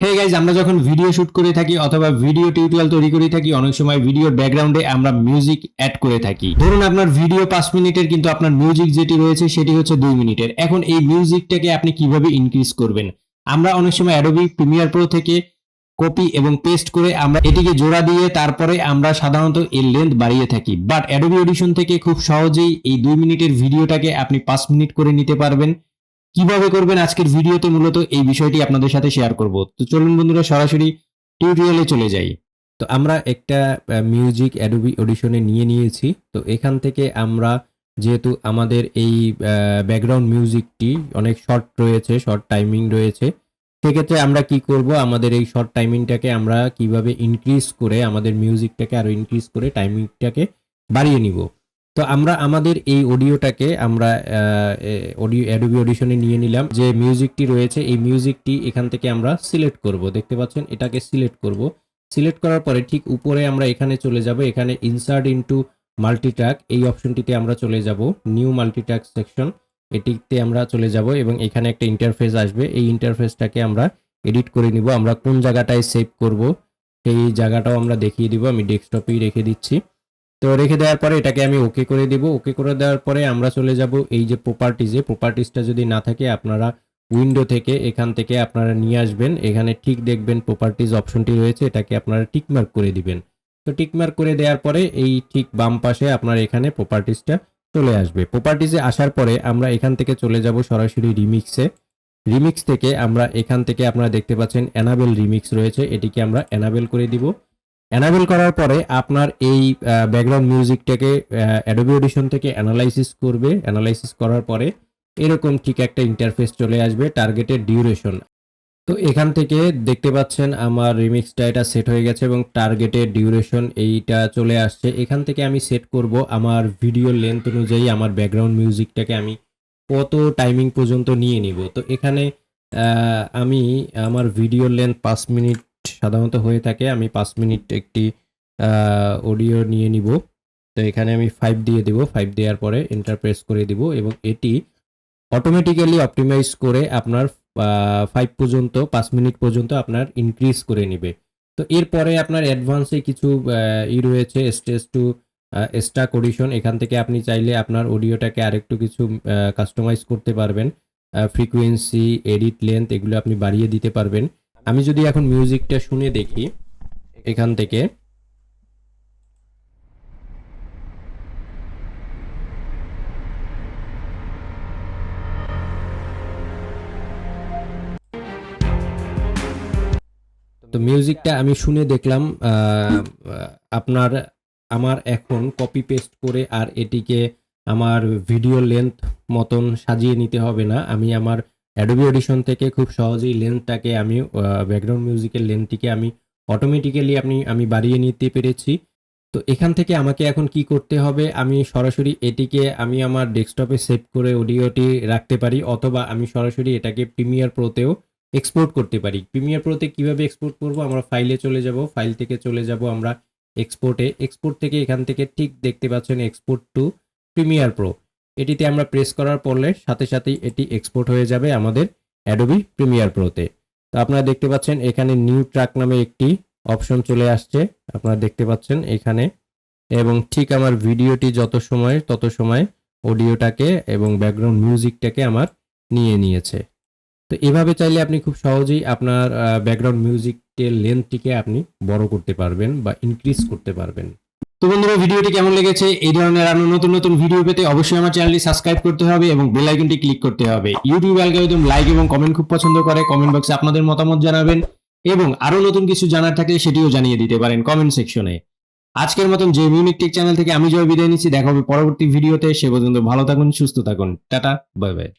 Hey guys আমরা যখন video shoot করে থাকি অথবা ভিডিও টিউটোরিয়াল তৈরি করে থাকি, অনেক সময় ভিডিওর ব্যাকগ্রাউন্ডে আমরা মিউজিক অ্যাড করে থাকি। ধরুন আপনার ভিডিও পাঁচ মিনিটের, কিন্তু আপনার মিউজিক যেটি রয়েছে সেটি হচ্ছে দুই মিনিটের। এখন এই মিউজিকটাকে আপনি কীভাবে ইনক্রিজ করবেন? আমরা অনেক সময় অ্যাডোবি প্রিমিয়ার প্রো থেকে কপি এবং পেস্ট করে আমরা এটিকে জোড়া দিয়ে তারপরে আমরা সাধারণত এর লেন্থ বাড়িয়ে থাকি। বাট অ্যাডোবি অডিশন থেকে খুব সহজেই এই দুই মিনিটের ভিডিওটাকে আপনি পাঁচ মিনিট করে নিতে পারবেন। কীভাবে করবেন আজকের ভিডিওতে মূলত এই বিষয়টি আপনাদের সাথে শেয়ার করব। তো চলুন বন্ধুরা, সরাসরি টিউটোরিয়ালে চলে যাই। তো আমরা একটা মিউজিক অ্যাডোবি অডিশনে নিয়ে নিয়েছি। তো এখান থেকে আমরা যেহেতু আমাদের এই ব্যাকগ্রাউন্ড মিউজিকটি অনেক শর্ট রয়েছে শর্ট টাইমিং রয়েছে, সেক্ষেত্রে আমরা কি করব? আমাদের এই শর্ট টাইমিংটাকে আমরা কীভাবে ইনক্রিজ করে, আমাদের মিউজিকটাকে আরও ইনক্রিজ করে টাইমিংটাকে বাড়িয়ে নিব। তো আমরা আমাদের এই অডিওটাকে আমরা অডিও অ্যাডোবি অডিশনে নিয়ে নিলাম। যে মিউজিকটি রয়েছে, এই মিউজিকটি এখান থেকে আমরা সিলেক্ট করব। দেখতে পাচ্ছেন, এটাকে সিলেক্ট করব। সিলেক্ট করার পরে ঠিক উপরে আমরা এখানে চলে যাব। এখানে ইনসার্ট ইনটু মাল্টিট্র্যাক এই অপশনটিতে আমরা চলে যাব। নিউ মাল্টিট্র্যাক সেকশন এটিতে আমরা চলে যাব এবং এখানে একটা ইন্টারফেস আসবে। এই ইন্টারফেসটাকে আমরা এডিট করে নিব। আমরা কোন জায়গাটায় সেভ করব, সেই জায়গাটাও আমরা দেখিয়ে দিব। আমি ডেস্কটপেই রেখে দিচ্ছি। তো রেখে দেওয়ার পরে এটাকে আমি ওকে করে দিব। ওকে করে দেওয়ার পরে আমরা চলে যাব এই যে প্রপার্টিজে প্রপার্টিজটা যদি না থাকে, আপনারা উইন্ডো থেকে এখান থেকে আপনারা নিয়ে আসবেন। এখানে ঠিক দেখবেন প্রপার্টিজ অপশনটি রয়েছে, এটাকে আপনারা টিকমার্ক করে দিবেন। তো টিকমার্ক করে দেওয়ার পরে এই ঠিক বাম পাশে আপনার এখানে প্রপার্টিজটা চলে আসবে। প্রপার্টিজে আসার পরে আমরা এখান থেকে চলে যাব সরাসরি রিমিক্সে রিমিক্স থেকে আমরা এখান থেকে আপনারা দেখতে পাচ্ছেন অ্যানাবেল রিমিক্স রয়েছে। এটিকে আমরা অ্যানাবেল করে দিব। অ্যানাবেল করার পরে আপনার এই ব্যাকগ্রাউন্ড মিউজিকটাকে অ্যাডোবি অডিশন থেকে অ্যানালাইসিস করবে। অ্যানালাইসিস করার পরে এরকম ঠিক একটা ইন্টারফেস চলে আসবে টার্গেটের ডিউরেশন তো এখান থেকে দেখতে পাচ্ছেন আমার রিমিক্সটা এটা সেট হয়ে গেছে এবং টার্গেটের ডিউরেশন এইটা চলে আসছে। এখান থেকে আমি সেট করব আমার ভিডিও লেন্থ অনুযায়ী আমার ব্যাকগ্রাউন্ড মিউজিকটাকে আমি কত টাইমিং পর্যন্ত নিয়ে নিব। তো এখানে আমি আমার ভিডিও লেন্থ পাঁচ মিনিট সাধারণত হয়ে থাকে, আমি পাঁচ মিনিট একটি অডিও নিয়ে নিব। তো এখানে আমি ফাইভ দিয়ে দিব ফাইভ দেওয়ার পরে এন্টার প্রেস করে দিব এবং এটি অটোমেটিক্যালি অপটিমাইজ করে আপনার ফাইভ পর্যন্ত, পাঁচ মিনিট পর্যন্ত আপনার ইনক্রিজ করে নেবে। তো এরপরে আপনার অ্যাডভান্সে কিছু ই রয়েছে স্টেজ টু এক্সট্রা অডিশন এখান থেকে আপনি চাইলে আপনার অডিওটাকে আরেকটু কিছু কাস্টমাইজ করতে পারবেন। ফ্রিকোয়েন্সি এডিট লেন্থ এগুলো আপনি বাড়িয়ে দিতে পারবেন। আমি যদি এখন মিউজিকটা শুনে দেখি, এখান থেকে। তো মিউজিকটা আমি শুনে দেখলাম আপনার, আমার এখন কপি পেস্ট করে আর এটিকে আমার ভিডিও লেন্থ মতন সাজিয়ে নিতে হবে না। আমি আমার অ্যাডোবি অডিশন থেকে খুব সহজেই লেন্থটাকে আমি ব্যাকগ্রাউন্ড মিউজিকের লেন্থটিকে আমি অটোমেটিক্যালি আপনি, আমি বাড়িয়ে নিতে পেরেছি। তো এখান থেকে আমাকে এখন কি করতে হবে? আমি সরাসরি এটিকে, আমি আমার ডেস্কটপে সেভ করে অডিওটি রাখতে পারি, অথবা আমি সরাসরি এটাকে প্রিমিয়ার প্রোতেও এক্সপোর্ট করতে পারি। প্রিমিয়ার প্রোতে কীভাবে এক্সপোর্ট করব? আমরা ফাইলে চলে যাব ফাইল থেকে চলে যাব আমরা এক্সপোর্টে এক্সপোর্ট থেকে এখান থেকে ঠিক দেখতে পাচ্ছেন এক্সপোর্ট টু প্রিমিয়ার প্রো এটিতে আমরা প্রেস করার পরে সাথে সাথেই এটি এক্সপোর্ট হয়ে যাবে আমাদের অ্যাডোবি প্রিমিয়ার প্রোতে তো আপনারা দেখতে পাচ্ছেন এখানে নিউ ট্র্যাক নামে একটি অপশন চলে আসছে। আপনারা দেখতে পাচ্ছেন এখানে। এবং ঠিক আমার ভিডিওটি যত সময়, তত সময় অডিওটাকে এবং ব্যাকগ্রাউন্ড মিউজিকটাকে আমার নিয়ে নিয়েছে। তো এভাবে চাইলে আপনি খুব সহজেই আপনার ব্যাকগ্রাউন্ড মিউজিকের লেন্থটিকে আপনি বড় করতে পারবেন বা ইনক্রিজ করতে পারবেন। তো বন্ধুরা, ভিডিওটি কেমন লেগেছে? এই ধরনের আরও নতুন নতুন ভিডিও পেতে অবশ্যই আমার চ্যানেলটি সাবস্ক্রাইব করতে হবে এবং বেল আইকনটি ক্লিক করতে হবে। ইউটিউব অ্যালগরিদম লাইক এবং কমেন্ট খুব পছন্দ করে, কমেন্ট বক্সে আপনাদের মতামত জানাবেন এবং আরও নতুন কিছু জানার থাকলে সেটিও জানিয়ে দিতে পারেন কমেন্ট সেকশনে। আজকের মতন যে মিউনিক টেক চ্যানেল থেকে আমি জয় বিদায় নিচ্ছি, দেখা হবে পরবর্তী ভিডিওতে। সে পর্যন্ত ভালো থাকুন, সুস্থ থাকুন। Tata, bye bye.